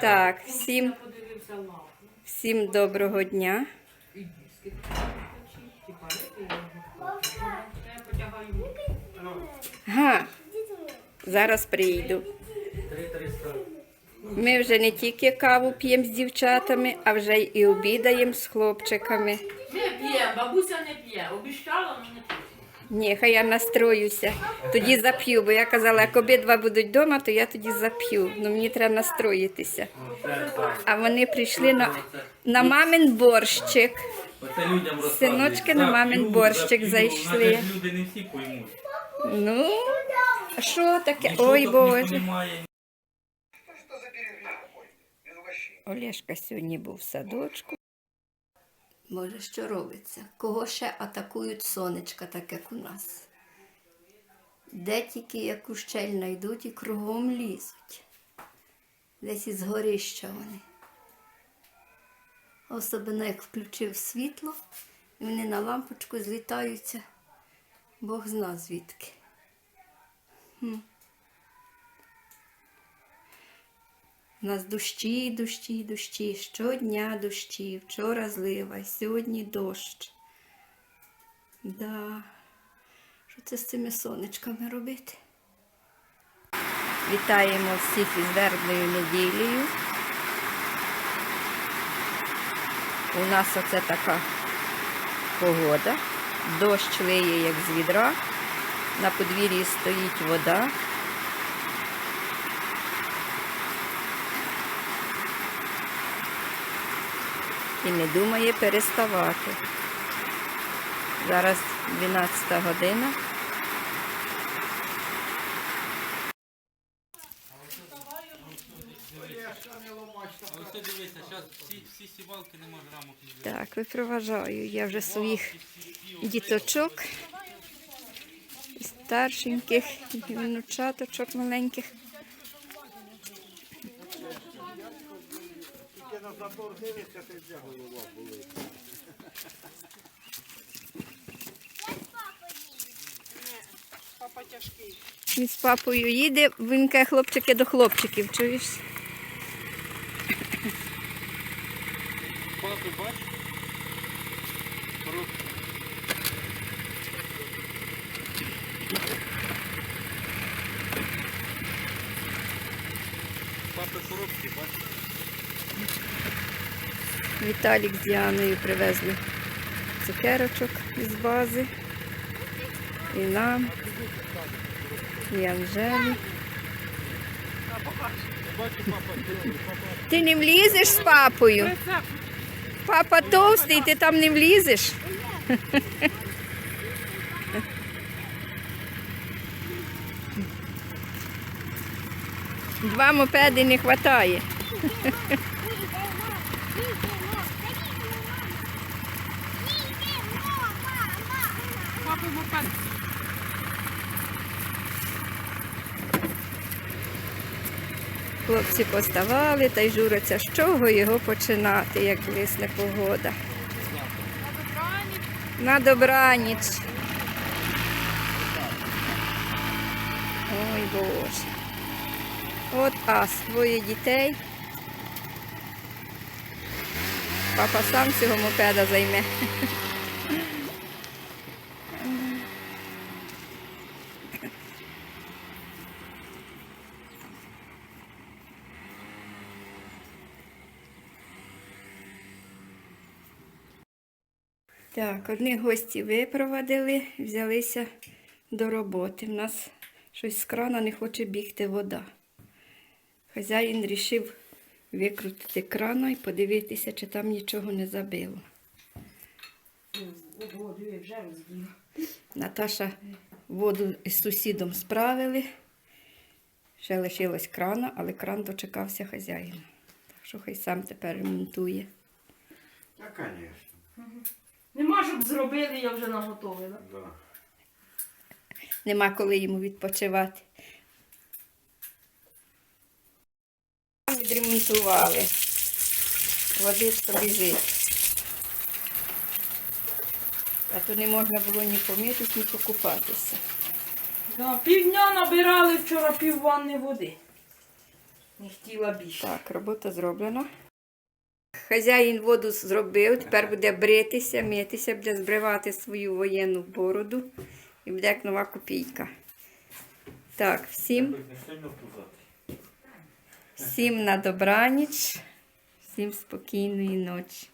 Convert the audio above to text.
Так, всім, всім доброго дня. Га, зараз прийду. Ми вже не тільки каву п'ємо з дівчатами, а вже і обідаємо з хлопчиками. Не п'є, бабуся не п'є. Обіщала, але. Ні, хай я настроюся. Тоді зап'ю, бо я казала, як обидва будуть вдома, то я тоді зап'ю. Ну мені треба настроїтися. А вони прийшли на, на мамин борщик. Синочки на мамин борщик зайшли. Люди не всі поймуть. Ну, а що таке? Ой Боже. Олешка сьогодні був в садочку. Може, що робиться? Кого ще атакують сонечка, так як у нас? Де тільки яку щель знайдуть і кругом лізуть. Десь із горища вони. Особливо як включив світло, і вони на лампочку злітаються. Бог зна звідки. У нас дощі, дощі, дощі, щодня дощі, вчора злива, сьогодні дощ. Да. Що це з цими сонечками робити? Вітаємо всіх із вербною неділею. У нас оце така погода. Дощ лиє, як з відра. На подвір'ї стоїть вода. І не думає переставати. Зараз 12 година. Ось це дивися, зараз всі, всі сівалки нема рамок. Так, дивиться, ти вже голова болить. Папа маленьких. Він з папою їде, він каже, хлопчики до хлопчиків, чуєш? Папи, бач? Віталік з Діаною привезли цукерочок із бази. І нам, і Анжелі. Ти не влізеш з папою? Папа товстий, ти там не влізеш. Два мопеди не вистачає. Хлопці поставали та й журяться, з чого його починати, як блисне погода. На добраніч. Ой Боже. От ас, двоє дітей. Папа сам цього мопеда займе. Так, одних гості випровадили, взялися до роботи. У нас щось з крана не хоче бігти вода. Хазяїн рішив викрутити крана і подивитися, чи там нічого не забило. Наташа воду із сусідом справили. Ще лишилось крана, але кран дочекався хазяїна. Так що хай сам тепер ремонтує. Та, конечно. Нема, щоб зробили, я вже наготовила. Да. Нема коли йому відпочивати. Відремонтували. Водичка біжить. А то не можна було ні помитись, ні покупатися. Да, півдня набирали вчора пів ванни води. Не хотіла більше. Так, робота зроблена. Хазяїн воду зробив, тепер буде бритися, митися, буде збривати свою воєнну бороду і буде як нова копійка. Так, всім, всім на добраніч, всім спокійної ночі.